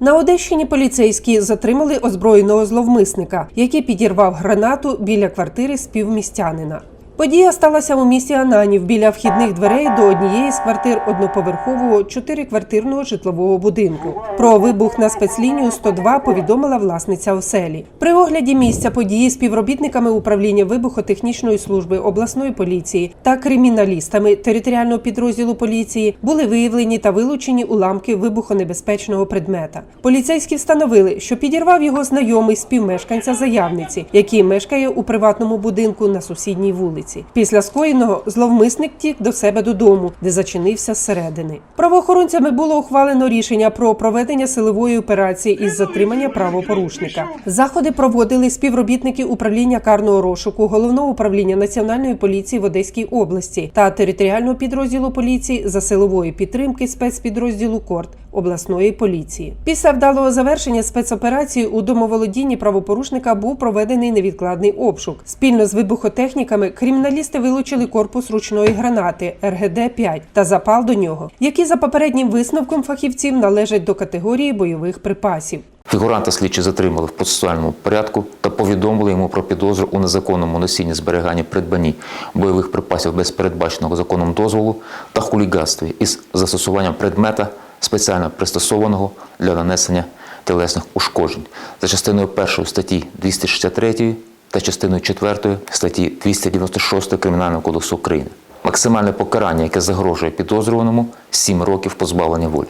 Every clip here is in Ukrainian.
На Одещині поліцейські затримали озброєного зловмисника, який підірвав гранату біля квартири співмістянина. Подія сталася у місті Ананів біля вхідних дверей до однієї з квартир одноповерхового чотириквартирного житлового будинку. Про вибух на спецлінію 102 повідомила власниця оселі. При огляді місця події співробітниками управління вибухотехнічної служби обласної поліції та криміналістами територіального підрозділу поліції були виявлені та вилучені уламки вибухонебезпечного предмета. Поліцейські встановили, що підірвав його знайомий співмешканця заявниці, який мешкає у приватному будинку на сусідній вулиці. Після скоєного зловмисник тік до себе додому, де зачинився зсередини. Правоохоронцями було ухвалено рішення про проведення силової операції із затримання правопорушника. Заходи проводили співробітники управління карного розшуку, головного управління національної поліції в Одеській області та територіального підрозділу поліції за силової підтримки спецпідрозділу Корт обласної поліції. Після вдалого завершення спецоперації у домоволодінні правопорушника був проведений невідкладний обшук. Спільно з вибухотехніками криміналісти вилучили корпус ручної гранати РГД-5 та запал до нього, які за попереднім висновком фахівців належать до категорії бойових припасів. Фігуранта слідчі затримали в процесуальному порядку та повідомили йому про підозру у незаконному носінні зберіганні придбанні бойових припасів без передбаченого законом дозволу та хуліганстві із застосуванням предмета спеціально пристосованого для нанесення тілесних ушкоджень за частиною 1 статті 263 та частиною 4 статті 296 Кримінального кодексу України. Максимальне покарання, яке загрожує підозрюваному 7 років позбавлення волі.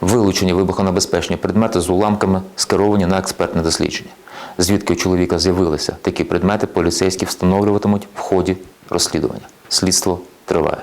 Вилучені вибухонебезпечні предмети з уламками скеровані на експертне дослідження. Звідки у чоловіка з'явилися такі предмети, поліцейські встановлюватимуть в ході розслідування. Слідство триває.